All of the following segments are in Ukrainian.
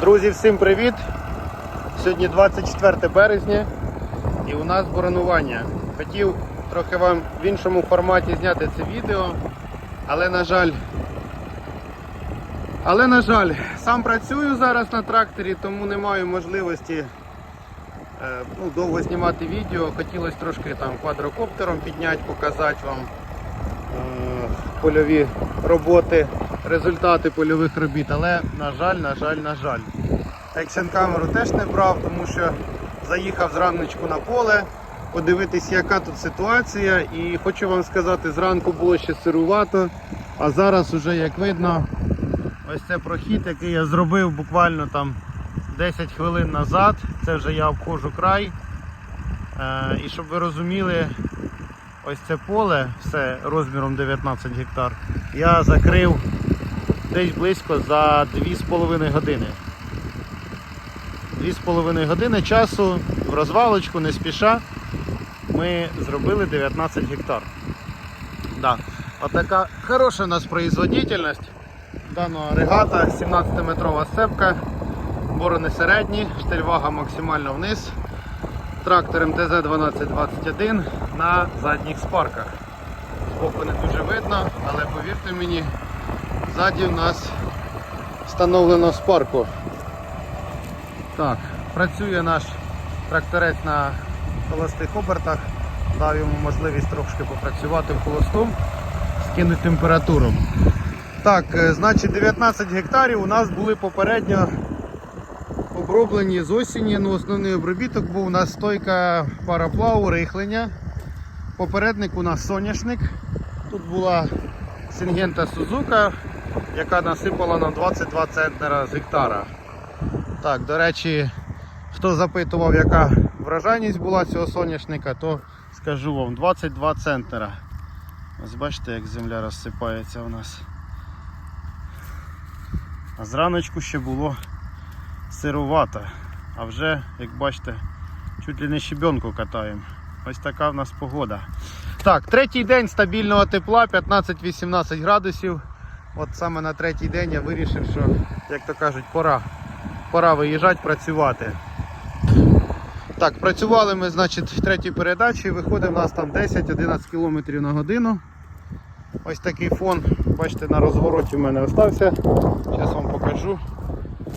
Друзі, всім привіт! Сьогодні 24 березня і у нас боронування. Хотів трохи вам в іншому форматі зняти це відео, але на жаль, але на жаль, сам працюю зараз на тракторі, тому не маю можливості е, ну, довго знімати відео. Хотілося трошки там квадрокоптером підняти, показати вам е, польові роботи, результати польових робіт. Але на жаль, на жаль, на жаль. Екшн камеру теж не брав, тому що заїхав зраночку на поле, подивитись, яка тут ситуація. І хочу вам сказати, зранку було ще сирувато, а зараз уже, як видно, ось це прохід, який я зробив буквально там 10 хвилин назад. Це вже я обходжу край. Е, і щоб ви розуміли, ось це поле, все розміром 19 гектар, я закрив десь близько за 2,5 години. 2,5 години часу в розвалочку, не спіша, ми зробили 19 гектар. Да. Отака хороша у нас производительність даного агрегата, 17-метрова сцепка, борони середні, штельвага максимально вниз. Трактор МТЗ-1221 на задніх спарках. Збоку не дуже видно, але повірте мені, ззаді в нас встановлено спарку. Так, працює наш тракторець на холостих обертах. Дав йому можливість трошки попрацювати в холосту, скинути температуру. Так, е, значить 19 гектарів у нас були попередньо оброблені з осені. Ну, основний обробіток був у нас стойка параплаву, рихлення. Попередник у нас соняшник. Тут була Сингента Сузука, яка насипала на 22 центнера з гектара. Так, до речі, хто запитував, яка вражайність була цього соняшника, то скажу вам 22 центнера. Ось бачите, як земля розсипається у нас. А зраночку ще було сирувато. А вже, як бачите, чуть ли не щебенку катаємо. Ось така в нас погода. Так, третій день стабільного тепла, 15-18 градусів. От саме на третій день я вирішив, що, як то кажуть, пора пора виїжджати працювати. Так, працювали ми, значить, в третій передачі, виходить у нас там 10-11 км на годину. Ось такий фон, бачите, на розвороті в мене остався. Зараз вам покажу,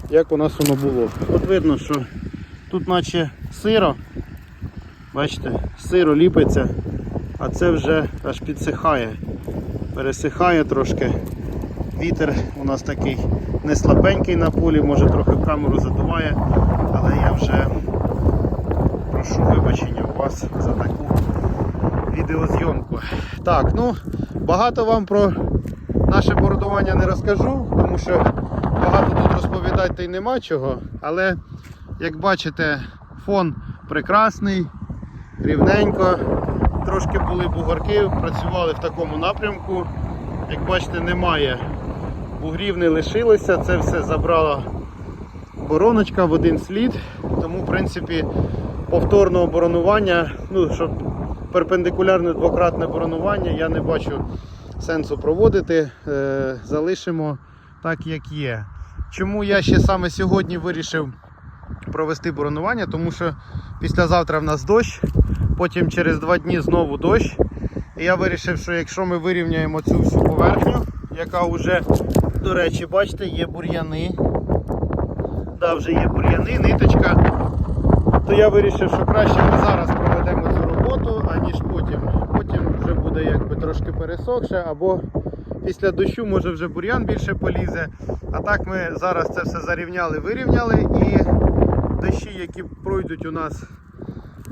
як у нас воно було. От видно, що тут наче сиро, бачите, сиро ліпиться, а це вже аж підсихає, пересихає трошки. Вітер у нас такий не слабенький на полі, може трохи камеру задуває, але я вже прошу вибачення у вас за таку відеозйомку. Так, ну багато вам про наше бородування не розкажу, тому що багато тут розповідати й нема чого. Але як бачите, фон прекрасний, рівненько. Трошки були бугорки, працювали в такому напрямку. Як бачите, немає бугрів не лишилося, це все забрала бороночка в один слід, тому в принципі повторного боронування, ну, щоб перпендикулярне двократне боронування, я не бачу сенсу проводити, е, залишимо так, як є. Чому я ще саме сьогодні вирішив провести боронування? Тому що післязавтра в нас дощ, потім через два дні знову дощ. І я вирішив, що якщо ми вирівняємо цю всю поверхню, яка вже, до речі, бачите, є бур'яни. Да, вже є бур'яни, ниточка. То я вирішив, що краще ми зараз проведемо цю роботу, аніж потім. Потім вже буде якби трошки пересохше, або після дощу може вже бур'ян більше полізе. А так ми зараз це все зарівняли, вирівняли і дощі, які пройдуть у нас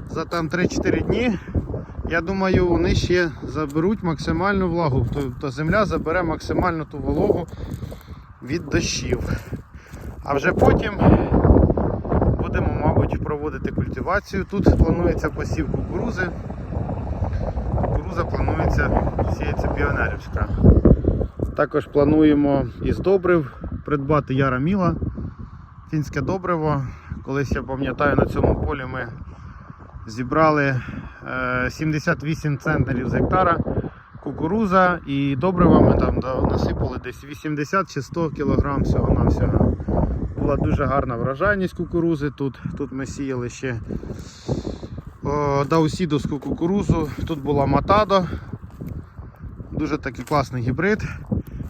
за там 3-4 дні, я думаю, вони ще заберуть максимальну влагу. Тобто земля забере максимальну ту вологу від дощів. А вже потім будемо, мабуть, проводити культивацію. Тут планується посів кукурузи. Кукуруза планується сіється піонерівська. Також плануємо із добрив придбати яра міла, фінське добриво. Колись я пам'ятаю на цьому полі ми зібрали е, 78 центнерів з гектара кукуруза і добривами там да, насипали десь 80 чи 100 кг всього на всього. була дуже гарна врожайність кукурузи тут. Тут ми сіяли ще даусідовську кукурузу, тут була матадо. Дуже такий класний гібрид.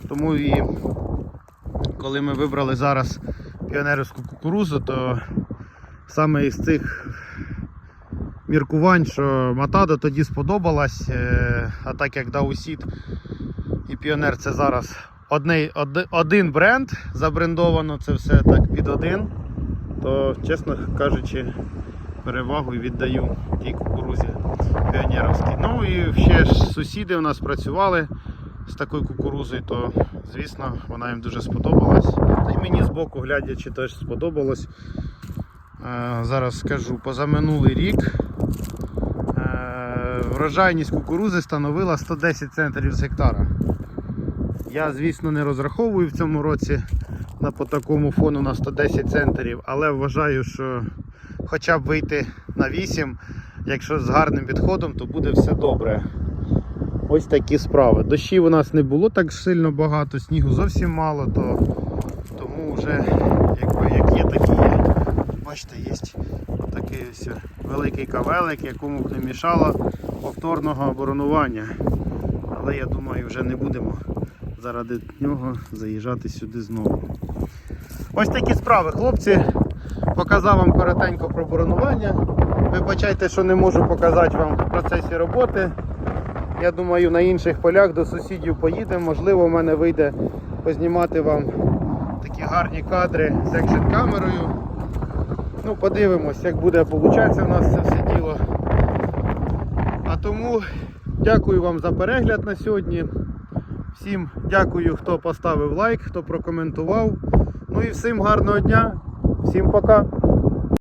Тому і коли ми вибрали зараз піонерівську кукурузу, то саме із цих міркувань, що Матадо тоді сподобалась, е, а так як Даусід і Піонер це зараз одне, оди- один бренд забрендовано, це все так під один, то, чесно кажучи, перевагу віддаю тій кукурузі піонерівській. Ну і ще ж сусіди у нас працювали з такою кукурузою, то звісно вона їм дуже сподобалась. Та й мені з боку глядячи теж сподобалось. Е, Зараз скажу, позаминулий рік е, врожайність кукурузи становила 110 центрів з гектара. Я, звісно, не розраховую в цьому році на по такому фону на 110 центрів, але вважаю, що хоча б вийти на 8, якщо з гарним підходом, то буде все добре. Ось такі справи. Дощів у нас не було так сильно багато, снігу зовсім мало, то тому вже якби, як є, так і є. Бачите, є такий ось великий кавелик, якому б не мішало повторного оборонування. Але я думаю, вже не будемо заради нього заїжджати сюди знову. Ось такі справи, хлопці. Показав вам коротенько про боронування. Вибачайте, що не можу показати вам в процесі роботи. Я думаю, на інших полях до сусідів поїдемо. Можливо, в мене вийде познімати вам такі гарні кадри з екшн камерою. Ну, подивимось, як буде получатися у нас це все діло. А тому дякую вам за перегляд на сьогодні. Всім дякую, хто поставив лайк, хто прокоментував. Ну і всім гарного дня. Всім пока.